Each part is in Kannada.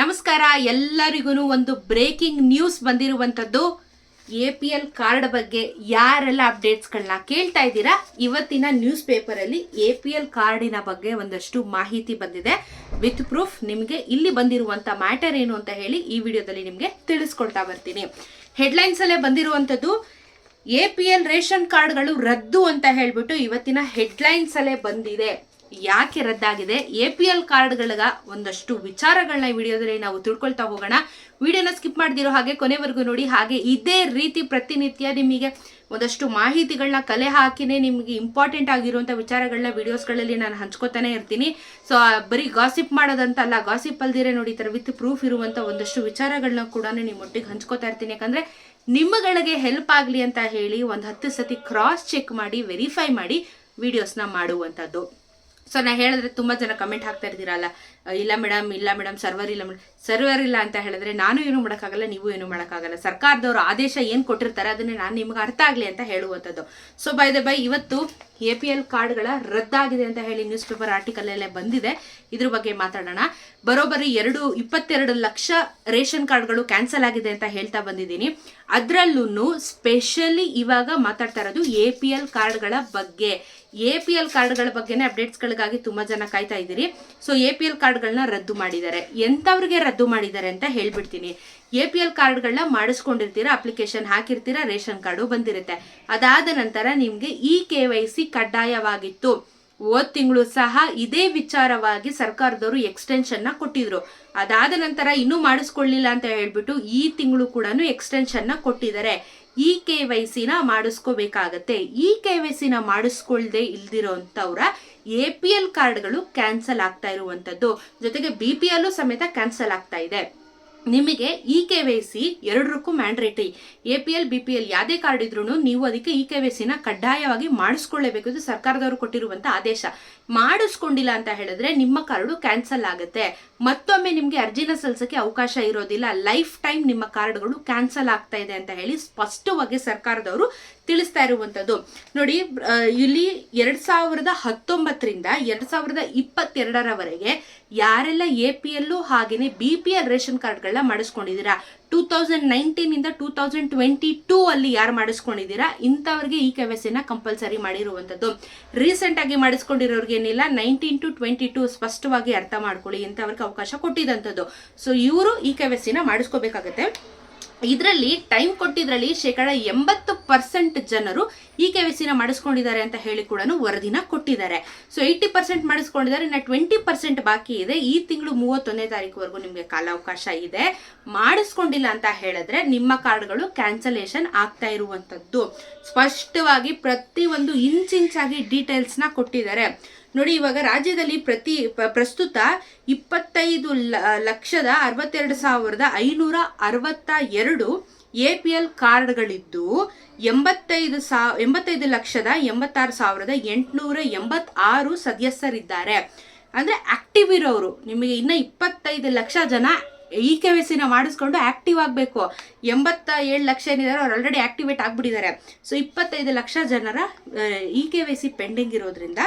ನಮಸ್ಕಾರ, ಎಲ್ಲರಿಗೂ ಒಂದು ಬ್ರೇಕಿಂಗ್ ನ್ಯೂಸ್ ಬಂದಿರುವಂಥದ್ದು ಎ ಪಿ ಎಲ್ ಕಾರ್ಡ್ ಬಗ್ಗೆ ಯಾರೆಲ್ಲ ಅಪ್ಡೇಟ್ಸ್ಗಳನ್ನ ಕೇಳ್ತಾ ಇದ್ದೀರಾ? ಇವತ್ತಿನ ನ್ಯೂಸ್ ಪೇಪರಲ್ಲಿ ಎ ಪಿ ಎಲ್ ಕಾರ್ಡಿನ ಬಗ್ಗೆ ಒಂದಷ್ಟು ಮಾಹಿತಿ ಬಂದಿದೆ. ವಿತ್ ಪ್ರೂಫ್ ನಿಮಗೆ ಇಲ್ಲಿ ಬಂದಿರುವಂಥ ಮ್ಯಾಟರ್ ಏನು ಅಂತ ಹೇಳಿ ಈ ವಿಡಿಯೋದಲ್ಲಿ ನಿಮಗೆ ತಿಳಿಸ್ಕೊಳ್ತಾ ಬರ್ತೀನಿ. ಹೆಡ್ಲೈನ್ಸ್ ಅಲ್ಲೇ ಬಂದಿರುವಂಥದ್ದು ಎ ಪಿ ಎಲ್ ರೇಷನ್ ಕಾರ್ಡ್ಗಳು ರದ್ದು ಅಂತ ಹೇಳಿಬಿಟ್ಟು ಇವತ್ತಿನ ಹೆಡ್ಲೈನ್ಸ್ ಅಲ್ಲೇ ಬಂದಿದೆ. ಯಾಕೆ ರದ್ದಾಗಿದೆ? ಎ ಪಿ ಎಲ್ ಕಾರ್ಡ್ಗಳಗ ಒಂದಷ್ಟು ವಿಚಾರಗಳನ್ನ ವಿಡಿಯೋದಲ್ಲಿ ನಾವು ತಿಳ್ಕೊಳ್ತಾ ಹೋಗೋಣ. ವಿಡಿಯೋನ ಸ್ಕಿಪ್ ಮಾಡ್ದಿರೋ ಹಾಗೆ ಕೊನೆವರೆಗೂ ನೋಡಿ. ಹಾಗೆ ಇದೇ ರೀತಿ ಪ್ರತಿನಿತ್ಯ ನಿಮಗೆ ಒಂದಷ್ಟು ಮಾಹಿತಿಗಳನ್ನ ಕಲೆ ಹಾಕಿನೇ ನಿಮಗೆ ಇಂಪಾರ್ಟೆಂಟ್ ಆಗಿರುವಂಥ ವಿಚಾರಗಳನ್ನ ವಿಡಿಯೋಸ್ಗಳಲ್ಲಿ ನಾನು ಹಂಚ್ಕೋತಾನೆ ಇರ್ತೀನಿ. ಸೊ ಬರೀ ಗಾಸಿಪ್ ಮಾಡೋದಂತಲ್ಲ ಗಾಸಿಪ್ ಅಲ್ದಿರೇ ನೋಡಿ ಥರ ವಿತ್ ಪ್ರೂಫ್ ಇರುವಂಥ ಒಂದಷ್ಟು ವಿಚಾರಗಳನ್ನ ಕೂಡ ನಿಮ್ಮೊಟ್ಟಿಗೆ ಹಂಚ್ಕೋತಾ ಇರ್ತೀನಿ. ಯಾಕಂದರೆ ನಿಮ್ಮಗಳಿಗೆ ಹೆಲ್ಪ್ ಆಗಲಿ ಅಂತ ಹೇಳಿ ಒಂದು ಹತ್ತು ಸತಿ ಕ್ರಾಸ್ ಚೆಕ್ ಮಾಡಿ ವೆರಿಫೈ ಮಾಡಿ ವಿಡಿಯೋಸ್ನ ಮಾಡುವಂಥದ್ದು. ಸೊ ನಾ ಹೇಳಿದ್ರೆ ತುಂಬ ಜನ ಕಮೆಂಟ್ ಹಾಕ್ತಾ ಇರ್ತೀರಲ್ಲ ಇಲ್ಲ ಮೇಡಮ್ ಇಲ್ಲ ಮೇಡಮ್ ಸರ್ವರ್ ಇಲ್ಲ ಮೇಡಮ್ ಸರ್ವರ್ ಇಲ್ಲ ಅಂತ ಹೇಳಿದ್ರೆ ನಾನು ಏನು ಮಾಡೋಕ್ಕಾಗಲ್ಲ, ನೀವು ಏನು ಮಾಡೋಕ್ಕಾಗಲ್ಲ. ಸರ್ಕಾರದವರು ಆದೇಶ ಏನು ಕೊಟ್ಟಿರ್ತಾರೆ ಅದನ್ನೇ ನಾನು ನಿಮ್ಗೆ ಅರ್ಥ ಆಗಲಿ ಅಂತ ಹೇಳುವಂಥದ್ದು. ಸೊ ಬೈ ದ ಬೈ ಇವತ್ತು ಎ ಪಿ ಎಲ್ ಕಾರ್ಡ್ಗಳ ರದ್ದಾಗಿದೆ ಅಂತ ಹೇಳಿ ನ್ಯೂಸ್ ಪೇಪರ್ ಆರ್ಟಿಕಲಲ್ಲೇ ಬಂದಿದೆ. ಇದ್ರ ಬಗ್ಗೆ ಮಾತಾಡೋಣ. ಬರೋಬ್ಬರಿ ಎರಡು, ಇಪ್ಪತ್ತೆರಡು ಲಕ್ಷ ರೇಷನ್ ಕಾರ್ಡ್ಗಳು ಕ್ಯಾನ್ಸಲ್ ಆಗಿದೆ ಅಂತ ಹೇಳ್ತಾ ಬಂದಿದ್ದೀನಿ. ಅದರಲ್ಲೂ ಸ್ಪೆಷಲಿ ಇವಾಗ ಮಾತಾಡ್ತಾ ಇರೋದು ಎ ಪಿ ಎಲ್ ಕಾರ್ಡ್ಗಳ ಬಗ್ಗೆ. ಎ ಪಿ ಎಲ್ ಕಾರ್ಡ್ಗಳ ಬಗ್ಗೆನೇ ಅಪ್ಡೇಟ್ಸ್ಗಳಿಗಾಗಿ ತುಂಬಾ ಜನ ಕಾಯ್ತಾ ಇದ್ದೀರಿ. ಸೊ ಎ ಪಿ ಎಲ್ ಕಾರ್ಡ್ಗಳನ್ನ ರದ್ದು ಮಾಡಿದ್ದಾರೆ. ಎಂಥವ್ರಿಗೆ ರದ್ದು ಮಾಡಿದ್ದಾರೆ ಅಂತ ಹೇಳ್ಬಿಡ್ತೀನಿ. ಎ ಪಿ ಎಲ್ ಕಾರ್ಡ್ಗಳನ್ನ ಮಾಡಿಸ್ಕೊಂಡಿರ್ತೀರಾ, ಅಪ್ಲಿಕೇಶನ್ ಹಾಕಿರ್ತೀರಾ, ರೇಷನ್ ಕಾರ್ಡು ಬಂದಿರುತ್ತೆ. ಅದಾದ ನಂತರ ನಿಮಗೆ ಇ ಕೆ ವೈ ಸಿ ಕಡ್ಡಾಯವಾಗಿತ್ತು. ಹೋದ ತಿಂಗಳು ಸಹ ಇದೇ ವಿಚಾರವಾಗಿ ಸರ್ಕಾರದವರು ಎಕ್ಸ್ಟೆನ್ಷನ್ನ ಕೊಟ್ಟಿದ್ರು. ಅದಾದ ನಂತರ ಇನ್ನೂ ಮಾಡಿಸ್ಕೊಳ್ಳಿಲ್ಲ ಅಂತ ಹೇಳ್ಬಿಟ್ಟು ಈ ತಿಂಗಳು ಕೂಡ ಎಕ್ಸ್ಟೆನ್ಷನ್ನ ಕೊಟ್ಟಿದ್ದಾರೆ. ಇ ಕೆ ವೈ ಸಿನ ಮಾಡಿಸ್ಕೋಬೇಕಾಗತ್ತೆ. ಇ ಕೆ ವೈ ಸಿನ ಮಾಡಿಸ್ಕೊಳ್ದೆ ಇಲ್ದಿರೋಂಥವ್ರ ಎ ಪಿ ಎಲ್ ಕಾರ್ಡ್ಗಳು ಕ್ಯಾನ್ಸಲ್ ಆಗ್ತಾ ಇರುವಂಥದ್ದು. ಜೊತೆಗೆ ಬಿ ಪಿ ಎಲ್ಲು ಸಮೇತ ಕ್ಯಾನ್ಸಲ್ ಆಗ್ತಾ ಇದೆ. ನಿಮಗೆ E K Y C ಎರಡರಕ್ಕೂ mandatory. A P L, B P L ಯಾವುದೇ ಕಾರ್ಡ್ ಇದ್ರೂ ನೀವು ಅದಕ್ಕೆ ಇ ಕೆ ವೈ ಸಿನ ಕಡ್ಡಾಯವಾಗಿ ಮಾಡಿಸ್ಕೊಳ್ಳೇಬೇಕು ಇದು ಸರ್ಕಾರದವರು ಕೊಟ್ಟಿರುವಂಥ ಆದೇಶ. ಮಾಡಿಸ್ಕೊಂಡಿಲ್ಲ ಅಂತ ಹೇಳಿದ್ರೆ ನಿಮ್ಮ ಕಾರ್ಡು ಕ್ಯಾನ್ಸಲ್ ಆಗುತ್ತೆ. ಮತ್ತೊಮ್ಮೆ ನಿಮಗೆ ಅರ್ಜಿನ ಸಲ್ಲಿಸೋಕ್ಕೆ ಅವಕಾಶ ಇರೋದಿಲ್ಲ. ಲೈಫ್ ಟೈಮ್ ನಿಮ್ಮ ಕಾರ್ಡ್ಗಳು ಕ್ಯಾನ್ಸಲ್ ಆಗ್ತಾ ಇದೆ ಅಂತ ಹೇಳಿ ಸ್ಪಷ್ಟವಾಗಿ ಸರ್ಕಾರದವರು ತಿಳಿಸ್ತಾ ಇರುವಂತದ್ದು ನೋಡಿ ಇಲ್ಲಿ ಎರಡು ಸಾವಿರದ ಹತ್ತೊಂಬತ್ತರಿಂದ ಎರಡು ಸಾವಿರದ ಇಪ್ಪತ್ತೆರಡರವರೆಗೆ ಯಾರೆಲ್ಲ ಎ ಪಿ ಎಲ್ಲು ಹಾಗೆಯೇ ಬಿ ಪಿ ಎಲ್ ರೇಷನ್ ಕಾರ್ಡ್ಗಳನ್ನ ಮಾಡಿಸ್ಕೊಂಡಿದ್ದೀರಾ? ಟೂ ತೌಸಂಡ್ ನೈನ್ಟೀನ್ ಇಂದ ಟೂ ತೌಸಂಡ್ ಟ್ವೆಂಟಿ ಟೂ ಅಲ್ಲಿ ಯಾರು ಮಾಡಿಸ್ಕೊಂಡಿದ್ದೀರಾ? ಇಂಥವ್ರಿಗೆ ಈ ಕೆ ನ ಕಂಪಲ್ಸರಿ ಮಾಡಿರುವಂಥದ್ದು. ರೀಸೆಂಟ್ ಆಗಿ ಮಾಡಿಸ್ಕೊಂಡಿರೋರ್ಗೆ ಏನಿಲ್ಲ ನೈನ್ಟೀನ್ ಟು ಟ್ವೆಂಟಿ ಟೂ ಸ್ಪಷ್ಟವಾಗಿ ಅರ್ಥ ಮಾಡ್ಕೊಳ್ಳಿ, ಇಂಥವ್ರಿಗೆ ಅವಕಾಶ ಕೊಟ್ಟಿದಂಥದ್ದು. ಸೊ ಇವರು ಈ ಕೆ ನ ಮಾಡಿಸ್ಕೋಬೇಕಾಗತ್ತೆ. ಇದರಲ್ಲಿ ಟೈಮ್ ಕೊಟ್ಟಿದ್ರಲ್ಲಿ ಶೇಕಡ ಎಂಬತ್ತು ಪರ್ಸೆಂಟ್ ಜನರು ಈ ಕೆ ನ ಮಾಡಿಸ್ಕೊಂಡಿದ್ದಾರೆ ಅಂತ ಹೇಳಿ ಕೂಡ ವರದಿನ ಕೊಟ್ಟಿದ್ದಾರೆ. ಸೊ ಏಯ್ಟಿ ಪರ್ಸೆಂಟ್ ಮಾಡಿಸ್ಕೊಂಡಿದ್ದಾರೆ, ಇನ್ನು ಟ್ವೆಂಟಿ ಪರ್ಸೆಂಟ್ ಬಾಕಿ ಇದೆ. ಈ ತಿಂಗಳು ಮೂವತ್ತೊಂದನೇ ತಾರೀಕುವರೆಗೂ ನಿಮಗೆ ಕಾಲಾವಕಾಶ ಇದೆ. ಮಾಡಿಸ್ಕೊಂಡಿಲ್ಲ ಅಂತ ಹೇಳಿದ್ರೆ ನಿಮ್ಮ ಕಾರ್ಡ್ಗಳು ಕ್ಯಾನ್ಸಲೇಷನ್ ಆಗ್ತಾ ಇರುವಂಥದ್ದು. ಸ್ಪಷ್ಟವಾಗಿ ಪ್ರತಿ ಒಂದು ಇಂಚಿಂಚಾಗಿ ಡೀಟೇಲ್ಸ್ನ ಕೊಟ್ಟಿದ್ದಾರೆ. ನೋಡಿ, ಇವಾಗ ರಾಜ್ಯದಲ್ಲಿ ಪ್ರತಿ ಪ್ರಸ್ತುತ ಇಪ್ಪತ್ತೈದು ಲಕ್ಷದ ಅರವತ್ತೆರಡು ಸಾವಿರದ ಐನೂರ ಅರವತ್ತ ಎರಡು ಎ ಪಿ ಎಲ್ ಕಾರ್ಡ್ಗಳಿದ್ದು, ಎಂಬತ್ತೈದು ಸಾ, ಎಂಬತ್ತೈದು ಲಕ್ಷದ ಎಂಬತ್ತಾರು ಸಾವಿರದ ಎಂಟುನೂರ ಎಂಬತ್ತಾರು ಸದಸ್ಯರಿದ್ದಾರೆ. ಅಂದರೆ ಆಕ್ಟಿವ್ ಇರೋರು, ನಿಮಗೆ ಇನ್ನ ಇಪ್ಪತ್ತೈದು ಲಕ್ಷ ಜನ ಇ ಕೆ ವಿ ಸಿನ ಮಾಡಿಸ್ಕೊಂಡು ಆಕ್ಟಿವ್ ಆಗಬೇಕು. ಎಂಬತ್ತ ಏಳು ಲಕ್ಷ ಏನಿದ್ದಾರೆ ಅವ್ರು ಆಲ್ರೆಡಿ ಆಕ್ಟಿವೇಟ್ ಆಗಿಬಿಟ್ಟಿದ್ದಾರೆ. ಸೊ ಇಪ್ಪತ್ತೈದು ಲಕ್ಷ ಜನರ E K V C pending ಇರೋದ್ರಿಂದ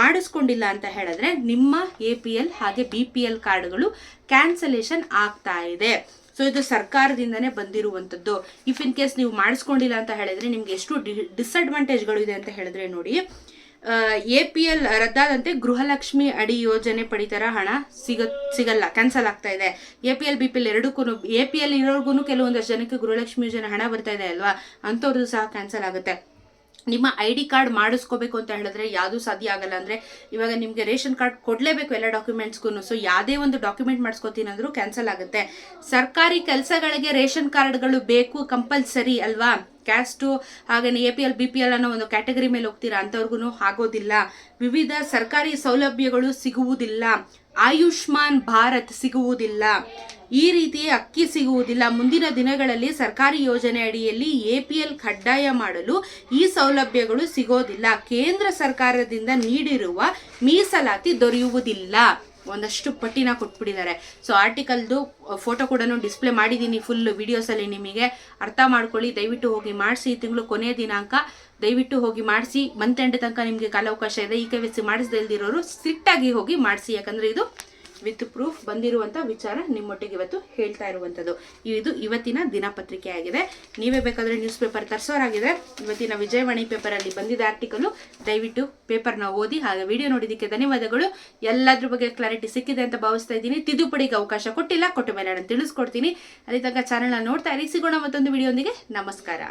ಮಾಡಿಸ್ಕೊಂಡಿಲ್ಲ ಅಂತ ಹೇಳಿದ್ರೆ ನಿಮ್ಮ ಎ ಪಿ ಎಲ್ ಹಾಗೆ ಬಿ ಪಿ ಎಲ್ ಕಾರ್ಡ್ಗಳು ಕ್ಯಾನ್ಸಲೇಷನ್ ಆಗ್ತಾ ಇದೆ. ಸೊ ಇದು ಸರ್ಕಾರದಿಂದನೇ ಬಂದಿರುವಂಥದ್ದು. ಇಫ್ ಇನ್ ಕೇಸ್ ನೀವು ಮಾಡಿಸ್ಕೊಂಡಿಲ್ಲ ಅಂತ ಹೇಳಿದ್ರೆ ನಿಮ್ಗೆ ಎಷ್ಟು ಡಿಸ್ಅಡ್ವಾಂಟೇಜ್ಗಳು ಇದೆ ಅಂತ ಹೇಳಿದ್ರೆ ನೋಡಿ. ಎ ಪಿ ಎಲ್ ರದ್ದಾದಂತೆ ಗೃಹಲಕ್ಷ್ಮಿ ಅಡಿ ಯೋಜನೆ ಪಡಿತರ ಹಣ ಸಿಗ, ಸಿಗಲ್ಲ ಕ್ಯಾನ್ಸಲ್ ಆಗ್ತಾ ಇದೆ. A P L B P L ಎರಡಕ್ಕೂ ಎ ಪಿ ಎಲ್ ಇರೋರ್ಗು ಕೆಲವೊಂದಷ್ಟು ಜನಕ್ಕೆ ಗೃಹಲಕ್ಷ್ಮಿ ಯೋಜನೆ ಹಣ ಬರ್ತಾ ಇದೆ ಅಲ್ವಾ? ಅಂಥವ್ರದ್ದು ಸಹ ಕ್ಯಾನ್ಸಲ್ ಆಗುತ್ತೆ. ನಿಮ್ಮ ಐ ಡಿ ಕಾರ್ಡ್ ಮಾಡಿಸ್ಕೋಬೇಕು ಅಂತ ಹೇಳಿದ್ರೆ ಯಾವುದು ಸಾಧ್ಯ ಆಗಲ್ಲ ಅಂದ್ರೆ ಇವಾಗ ನಿಮಗೆ ರೇಷನ್ ಕಾರ್ಡ್ ಕೊಡಲೇಬೇಕು ಎಲ್ಲ ಡಾಕ್ಯುಮೆಂಟ್ಸ್ಗೂ ಸೊ ಯಾವುದೇ ಒಂದು ಡಾಕ್ಯುಮೆಂಟ್ ಮಾಡಿಸ್ಕೋತೀನಿ ಅಂದರೂ ಕ್ಯಾನ್ಸಲ್ ಆಗುತ್ತೆ. ಸರ್ಕಾರಿ ಕೆಲಸಗಳಿಗೆ ರೇಷನ್ ಕಾರ್ಡ್ಗಳು ಬೇಕು, ಕಂಪಲ್ಸರಿ ಅಲ್ವಾ? ಕ್ಯಾಸ್ಟು ಹಾಗೆಯೇ A P L B P L ಅನ್ನೋ ಒಂದು ಕ್ಯಾಟಗರಿ ಮೇಲೆ ಹೋಗ್ತೀರಾ ಅಂಥವ್ರಿಗೂ ಆಗೋದಿಲ್ಲ. ವಿವಿಧ ಸರ್ಕಾರಿ ಸೌಲಭ್ಯಗಳು ಸಿಗುವುದಿಲ್ಲ. ಆಯುಷ್ಮಾನ್ ಭಾರತ್ ಸಿಗುವುದಿಲ್ಲ. ಈ ರೀತಿ ಅಕ್ಕಿ ಸಿಗುವುದಿಲ್ಲ. ಮುಂದಿನ ದಿನಗಳಲ್ಲಿ ಸರ್ಕಾರಿ ಯೋಜನೆ ಅಡಿಯಲ್ಲಿ ಎ ಪಿ ಎಲ್ ಕಡ್ಡಾಯ ಮಾಡಲು ಈ ಸೌಲಭ್ಯಗಳು ಸಿಗೋದಿಲ್ಲ. ಕೇಂದ್ರ ಸರ್ಕಾರದಿಂದ ನೀಡಿರುವ ಮೀಸಲಾತಿ ದೊರೆಯುವುದಿಲ್ಲ. ಒಂದಷ್ಟು ಪಟ್ಟಿನ ಕೊಟ್ಬಿಟ್ಟಿದ್ದಾರೆ. ಸೊ ಆರ್ಟಿಕಲ್ದು ಫೋಟೋ ಕೂಡ ಡಿಸ್ಪ್ಲೇ ಮಾಡಿದ್ದೀನಿ ಫುಲ್ ವಿಡಿಯೋಸಲ್ಲಿ ನಿಮಗೆ. ಅರ್ಥ ಮಾಡ್ಕೊಳ್ಳಿ, ದಯವಿಟ್ಟು ಹೋಗಿ ಮಾಡಿಸಿ. ತಿಂಗಳು ಕೊನೆಯ ದಿನಾಂಕ, ದಯವಿಟ್ಟು ಹೋಗಿ ಮಾಡಿಸಿ. ಮಂತ್ ಎಂಡ್ ತನಕ ನಿಮಗೆ ಕಾಲಾವಕಾಶ ಇದೆ. ಈ ಕೆ ವಿ ಸಿ ಮಾಡಿಸದೇ ಇಲ್ದಿರೋರು ಸ್ಟ್ರಿಕ್ಟಾಗಿ ಹೋಗಿ ಮಾಡಿಸಿ. ಯಾಕಂದರೆ ಇದು ವಿತ್ ಪ್ರೂಫ್ ಬಂದಿರುವಂಥ ವಿಚಾರ ನಿಮ್ಮೊಟ್ಟಿಗೆ ಇವತ್ತು ಹೇಳ್ತಾ ಇರುವಂಥದ್ದು ಇದು ಇವತ್ತಿನ ದಿನಪತ್ರಿಕೆ ಆಗಿದೆ ನೀವೇ ಬೇಕಾದರೆ ನ್ಯೂಸ್ ಪೇಪರ್ ತರಿಸೋರಾಗಿದೆ. ಇವತ್ತಿನ ವಿಜಯವಾಣಿ ಪೇಪರಲ್ಲಿ ಬಂದಿದ್ದ ಆರ್ಟಿಕಲು ದಯವಿಟ್ಟು ಪೇಪರ್ನ ಓದಿ, ಹಾಗೆ ವಿಡಿಯೋ ನೋಡಿದ್ದಕ್ಕೆ ಧನ್ಯವಾದಗಳು. ಎಲ್ಲದ್ರ ಬಗ್ಗೆ ಕ್ಲಾರಿಟಿ ಸಿಕ್ಕಿದೆ ಅಂತ ಭಾವಿಸ್ತಾ ಇದ್ದೀನಿ. ತಿದ್ದುಪಡಿಗೆ ಅವಕಾಶ ಕೊಟ್ಟಿಲ್ಲ. ಕೊಟ್ಟ ಮೇಲೆ ನಾನು ತಿಳಿಸ್ಕೊಡ್ತೀನಿ. ಅಲ್ಲಿ ತನಕ ಚಾನಲ್ನ ನೋಡ್ತಾ ಇರಿ. ಸಿಗೋಣ ಮತ್ತೊಂದು ವಿಡಿಯೋಂದಿಗೆ ನಮಸ್ಕಾರ.